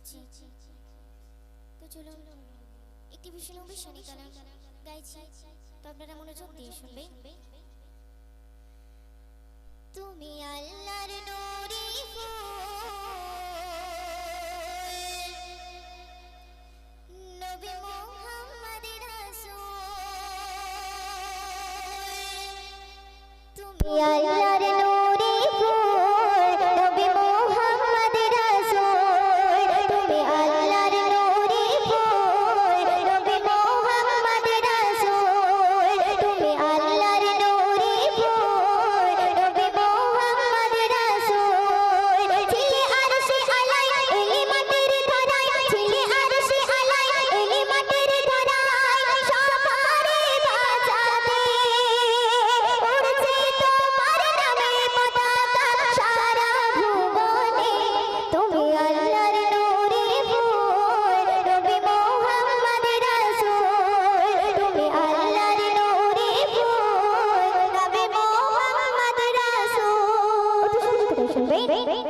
রয়েছি তো চলুন একটি গান গাইছি। তো আপনারা মনোযোগ দিয়ে তুমি আল্লাহর bem, bem, bem.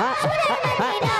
是不是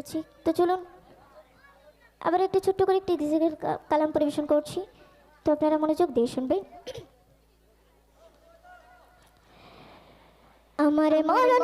আছি তো চলুন, আবার একটি ছোট্ট করে একটি ডিজিটাল কালাম পরিবেশন করছি। তো আপনারা মনোযোগ দিয়ে শুনবেন। আমার মরণ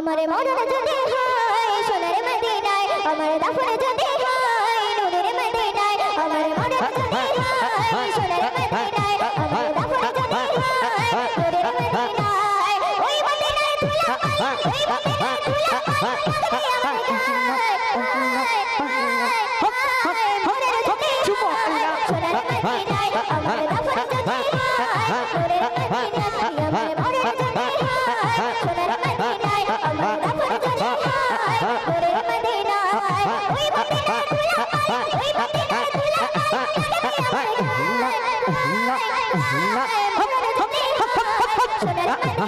আমার মরণ যদি হয়, সোনার মদিনায় আমার দাফন যদি হয় নূরের মদিনায় আমার মরণ যদি হয়, সোনার মদিনায় আমার দাফন যদি হয় নূরের মদিনায়। ওই মদিনায় ধুলা পাই ওই মদিনায় ধুলা পাই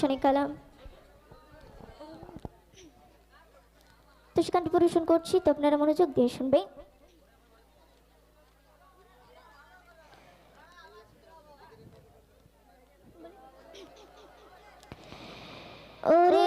শনি তো সেখানটি পরিবেশন করছি তো আপনারা মনোযোগ দিয়ে শুনবেন। ওরে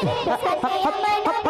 हप हप हप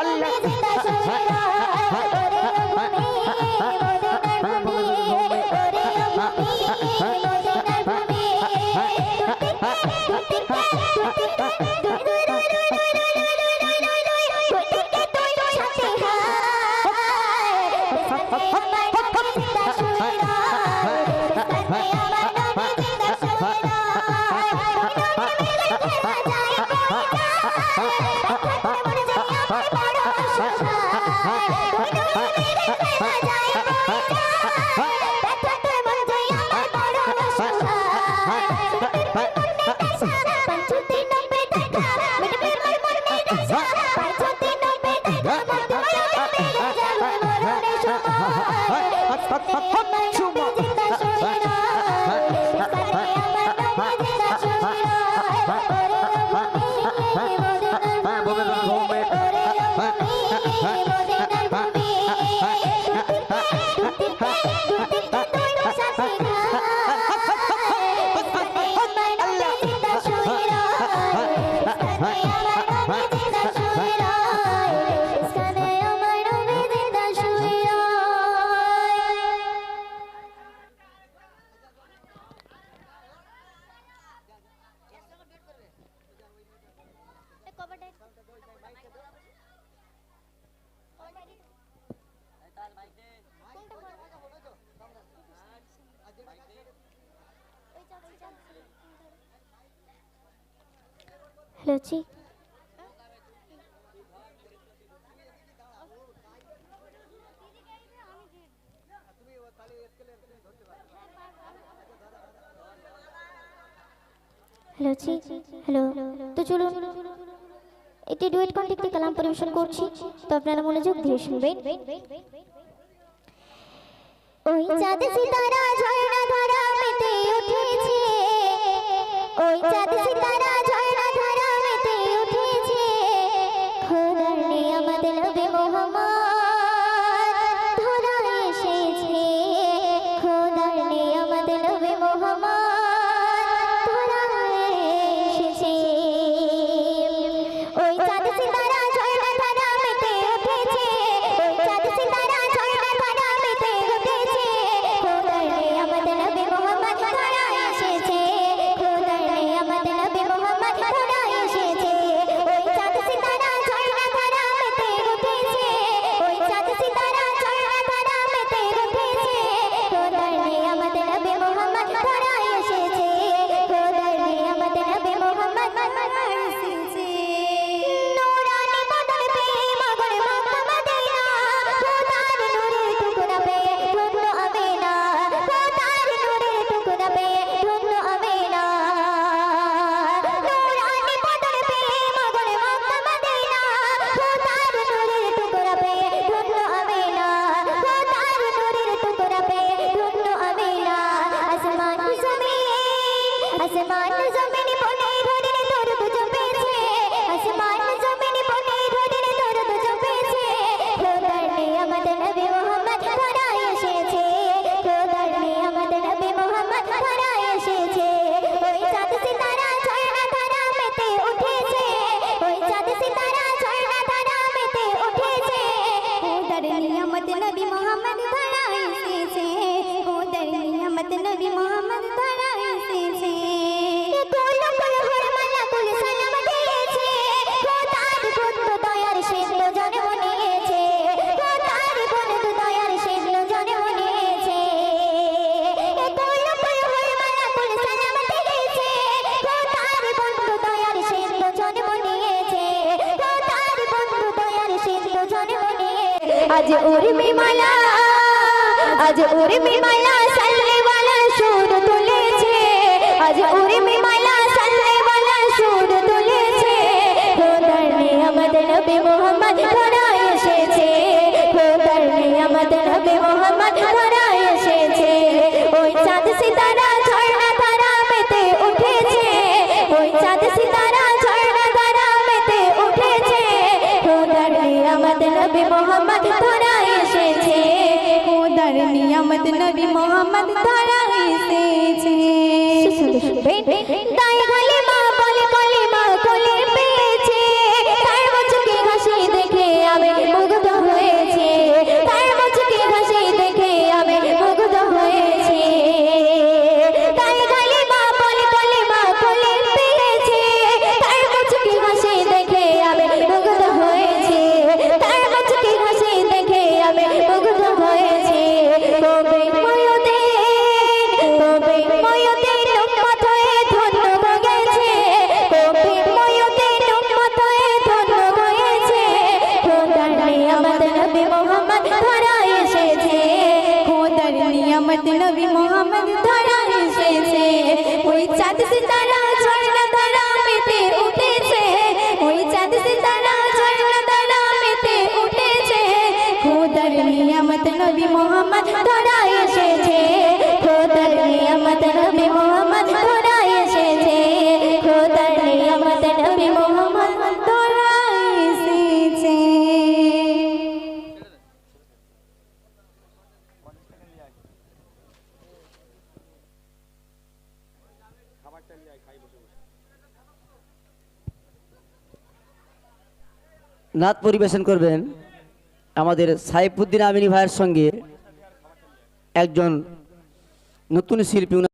আল্লাহ। চুমো হ্যাঁ হ্যালো জি হ্যালো জি হ্যালো। তো চলুন, একটি ডুয়েট কণ্ঠে একটি কালাম পরিবেশন করছি। তো আপনারা মনোযোগ দিয়ে শুনবেন। ওই চাঁদ সিতারা ঝর্ণা আজ উর্মি মালা আজ উর্মি মালা সালওয়ালা সুর তুলেছে। আজ উর্মি মালা নাত পরিবেশন করবেন আমাদের সাইফুদ্দিন আমিনী ভাইয়ের সঙ্গে একজন নতুন শিল্পী